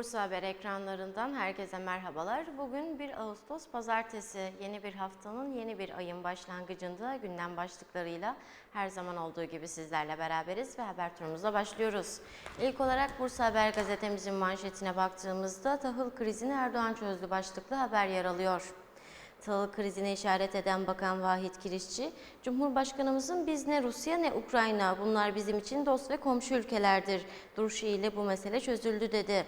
Bursa Haber ekranlarından herkese merhabalar. Bugün 1 Ağustos Pazartesi. Yeni bir haftanın, yeni bir ayın başlangıcında gündem başlıklarıyla her zaman olduğu gibi sizlerle beraberiz ve haber turumuza başlıyoruz. İlk olarak Bursa Haber gazetemizin manşetine baktığımızda tahıl krizini Erdoğan çözdü başlıklı haber yer alıyor. Tahıl krizine işaret eden Bakan Vahit Kirişçi, Cumhurbaşkanımızın biz ne Rusya ne Ukrayna, bunlar bizim için dost ve komşu ülkelerdir duruşu ile bu mesele çözüldü dedi.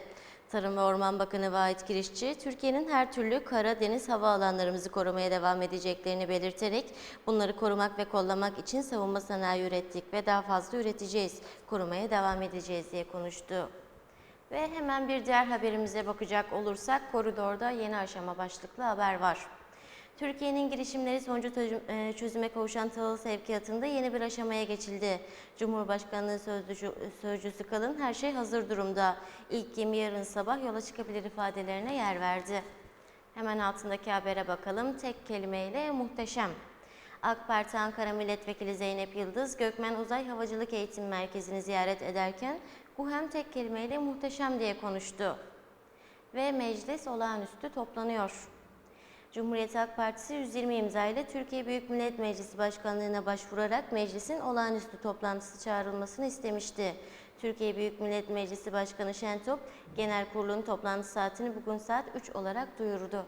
Tarım ve Orman Bakanı Vahit Kirişçi, Türkiye'nin her türlü kara, deniz, hava alanlarımızı korumaya devam edeceklerini belirterek, bunları korumak ve kollamak için savunma sanayi ürettik ve daha fazla üreteceğiz, korumaya devam edeceğiz diye konuştu. Ve hemen bir diğer haberimize bakacak olursak, koridorda yeni aşama başlıklı haber var. Türkiye'nin girişimleri sonucu e, çözüme kavuşan tahıl sevkiyatında yeni bir aşamaya geçildi. Cumhurbaşkanlığı sözcüsü, sözcüsü Kalın her şey hazır durumda. İlk gemi yarın sabah yola çıkabilir ifadelerine yer verdi. Hemen altındaki habere bakalım. Tek kelimeyle muhteşem. AK Parti Ankara Milletvekili Zeynep Yıldız, Gökmen Uzay Havacılık Eğitim Merkezi'ni ziyaret ederken bu hem tek kelimeyle muhteşem diye konuştu. Ve meclis olağanüstü toplanıyor. Cumhuriyet Halk Partisi 120 imza ile Türkiye Büyük Millet Meclisi Başkanlığı'na başvurarak meclisin olağanüstü toplantısı çağrılmasını istemişti. Türkiye Büyük Millet Meclisi Başkanı Şentop, Genel Kurulu'nun toplantı saatini bugün saat 3 olarak duyurdu.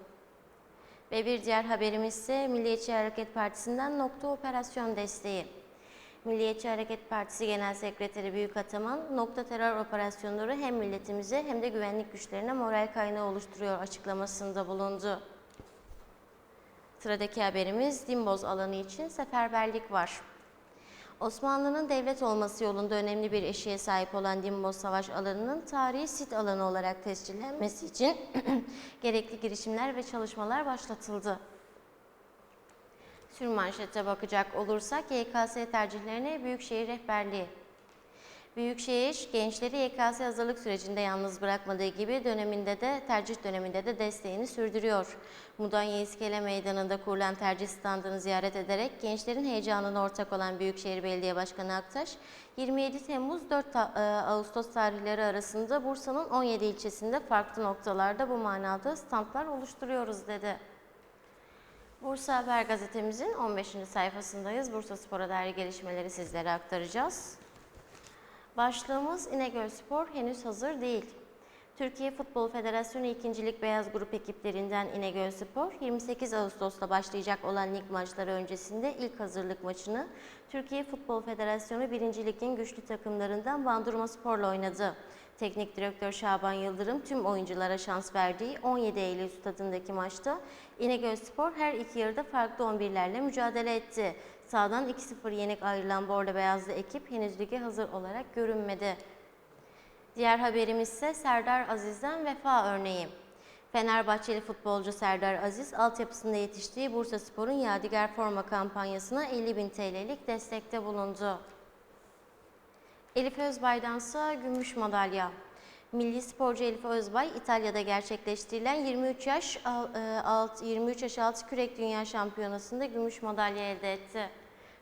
Ve bir diğer haberimiz ise Milliyetçi Hareket Partisi'nden nokta operasyon desteği. Milliyetçi Hareket Partisi Genel Sekreteri Büyük Ataman, nokta terör operasyonları hem milletimize hem de güvenlik güçlerine moral kaynağı oluşturuyor açıklamasında bulundu. Sıradaki haberimiz Dimboz alanı için seferberlik var. Osmanlı'nın devlet olması yolunda önemli bir eşiğe sahip olan Dimboz Savaş alanının tarihi sit alanı olarak tescillenmesi için gerekli girişimler ve çalışmalar başlatıldı. Sürmanşete bakacak olursak YKS tercihlerine Büyükşehir Rehberliği. Büyükşehir gençleri YKS hazırlık sürecinde yalnız bırakmadığı gibi döneminde de tercih döneminde de desteğini sürdürüyor. Mudanya İskele Meydanı'nda kurulan tercih standını ziyaret ederek gençlerin heyecanına ortak olan Büyükşehir Belediye Başkanı Aktaş, 27 Temmuz 4 ta- e, Ağustos tarihleri arasında Bursa'nın 17 ilçesinde farklı noktalarda bu manada standlar oluşturuyoruz dedi. Bursa Haber gazetemizin 15. sayfasındayız. Bursa Spor'a dair gelişmeleri sizlere aktaracağız. Başlığımız İnegöl Spor henüz hazır değil. Türkiye Futbol Federasyonu 2. Lig Beyaz Grup ekiplerinden İnegöl Spor, 28 Ağustos'ta başlayacak olan lig maçları öncesinde ilk hazırlık maçını Türkiye Futbol Federasyonu 1. Lig'in güçlü takımlarından Bandırma Spor'la oynadı. Teknik direktör Şaban Yıldırım tüm oyunculara şans verdiği 17 Eylül stadındaki maçta İnegöl Spor her iki yarıda farklı 11'lerle mücadele etti. Sağdan 2-0 yenik ayrılan Bordo Beyazlı ekip henüz lige hazır olarak görünmedi. Diğer haberimiz ise Serdar Aziz'den vefa örneği. Fenerbahçeli futbolcu Serdar Aziz, altyapısında yetiştiği Bursa Spor'un Yadigar Forma kampanyasına 50 bin TL'lik destekte bulundu. Elif Özbay'dansa gümüş madalya. Milli sporcu Elif Özbay, İtalya'da gerçekleştirilen 23 yaş al- e, alt 23 yaş altı kürek dünya şampiyonasında gümüş madalya elde etti.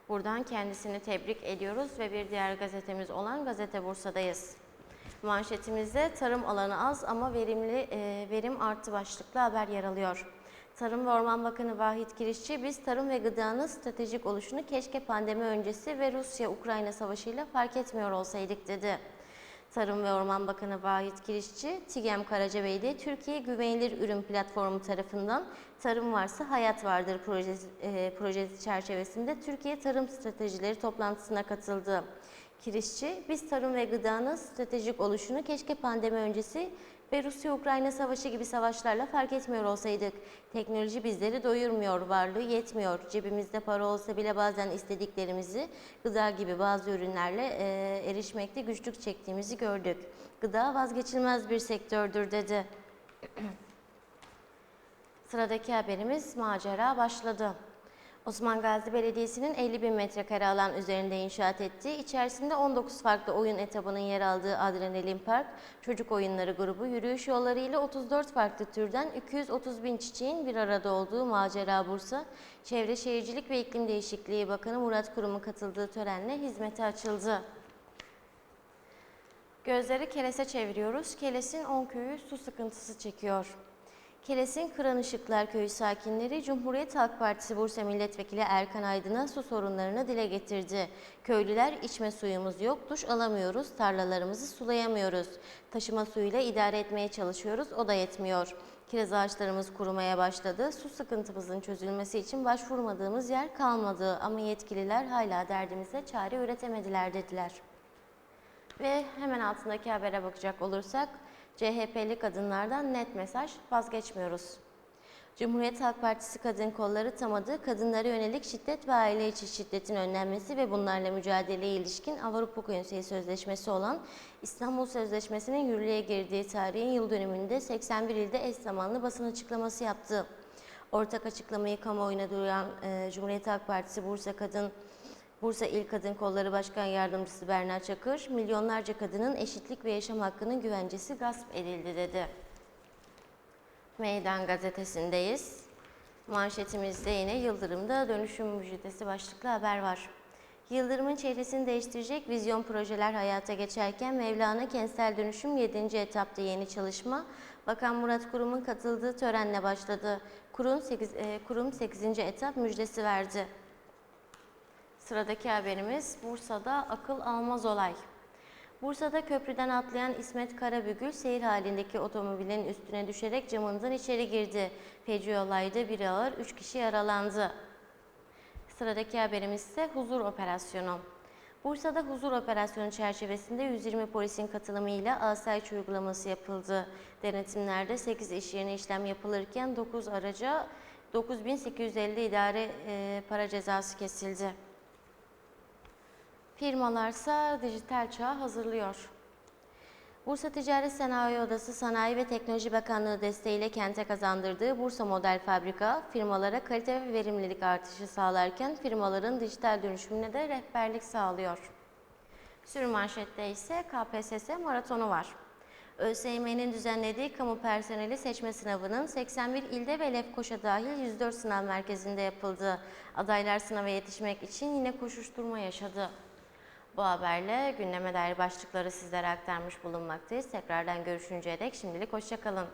Buradan kendisini tebrik ediyoruz ve bir diğer gazetemiz olan Gazete Bursa'dayız. Manşetimizde tarım alanı az ama verimli e, verim artı başlıklı haber yer alıyor. Tarım ve Orman Bakanı Vahit Kirişçi, biz tarım ve gıdanın stratejik oluşunu keşke pandemi öncesi ve Rusya-Ukrayna savaşıyla fark etmiyor olsaydık dedi. Tarım ve Orman Bakanı Vahit Kirişçi, TİGEM Karacabey'de Türkiye Güvenilir Ürün Platformu tarafından Tarım Varsa Hayat Vardır projesi, e, projesi çerçevesinde Türkiye Tarım Stratejileri toplantısına katıldı. Kirişçi, biz tarım ve gıdanın stratejik oluşunu keşke pandemi öncesi ve Rusya-Ukrayna savaşı gibi savaşlarla fark etmiyor olsaydık. Teknoloji bizleri doyurmuyor, varlığı yetmiyor. Cebimizde para olsa bile bazen istediklerimizi gıda gibi bazı ürünlerle e, erişmekte güçlük çektiğimizi gördük. Gıda vazgeçilmez bir sektördür dedi. Sıradaki haberimiz macera başladı. Osman Gazi Belediyesi'nin 50 bin metrekare alan üzerinde inşaat ettiği, içerisinde 19 farklı oyun etabının yer aldığı Adrenalin Park, çocuk oyunları grubu yürüyüş yollarıyla 34 farklı türden 230 bin çiçeğin bir arada olduğu Macera Bursa, Çevre Şehircilik ve İklim Değişikliği Bakanı Murat Kurum'un katıldığı törenle hizmete açıldı. Gözleri Keles'e çeviriyoruz. Keles'in 10 köyü su sıkıntısı çekiyor. Keles'in Kıran Işıklar Köyü sakinleri Cumhuriyet Halk Partisi Bursa Milletvekili Erkan Aydın'a su sorunlarını dile getirdi. Köylüler içme suyumuz yok, duş alamıyoruz, tarlalarımızı sulayamıyoruz. Taşıma suyuyla idare etmeye çalışıyoruz, o da yetmiyor. Kiraz ağaçlarımız kurumaya başladı. Su sıkıntımızın çözülmesi için başvurmadığımız yer kalmadı ama yetkililer hala derdimize çare üretemediler dediler. Ve hemen altındaki habere bakacak olursak CHP'li kadınlardan net mesaj vazgeçmiyoruz. Cumhuriyet Halk Partisi kadın kolları tamadı kadınlara yönelik şiddet ve aile içi şiddetin önlenmesi ve bunlarla mücadeleye ilişkin Avrupa Konseyi Sözleşmesi olan İstanbul Sözleşmesi'nin yürürlüğe girdiği tarihin yıl dönümünde 81 ilde eş zamanlı basın açıklaması yaptı. Ortak açıklamayı kamuoyuna duyuran e, Cumhuriyet Halk Partisi Bursa Kadın Bursa İl Kadın Kolları Başkan Yardımcısı Berna Çakır, milyonlarca kadının eşitlik ve yaşam hakkının güvencesi gasp edildi dedi. Meydan gazetesindeyiz. Manşetimizde yine Yıldırım'da dönüşüm müjdesi başlıklı haber var. Yıldırım'ın çehresini değiştirecek vizyon projeler hayata geçerken Mevlana Kentsel Dönüşüm 7. etapta yeni çalışma Bakan Murat Kurum'un katıldığı törenle başladı. Kurum 8, e, kurum 8. etap müjdesi verdi. Sıradaki haberimiz Bursa'da akıl almaz olay. Bursa'da köprüden atlayan İsmet Karabügül seyir halindeki otomobilin üstüne düşerek camından içeri girdi. Feci olayda bir ağır, üç kişi yaralandı. Sıradaki haberimiz ise huzur operasyonu. Bursa'da huzur operasyonu çerçevesinde 120 polisin katılımıyla asayiş uygulaması yapıldı. Denetimlerde 8 iş yerine işlem yapılırken 9 araca 9850 idare para cezası kesildi. Firmalarsa dijital çağa hazırlıyor. Bursa Ticaret Sanayi Odası Sanayi ve Teknoloji Bakanlığı desteğiyle kente kazandırdığı Bursa Model Fabrika firmalara kalite ve verimlilik artışı sağlarken firmaların dijital dönüşümüne de rehberlik sağlıyor. Sürmanşette ise KPSS maratonu var. ÖSYM'nin düzenlediği kamu personeli seçme sınavının 81 ilde ve Lefkoşa dahil 104 sınav merkezinde yapıldı. Adaylar sınava yetişmek için yine koşuşturma yaşadı. Bu haberle gündeme dair başlıkları sizlere aktarmış bulunmaktayız. Tekrardan görüşünceye dek şimdilik hoşçakalın.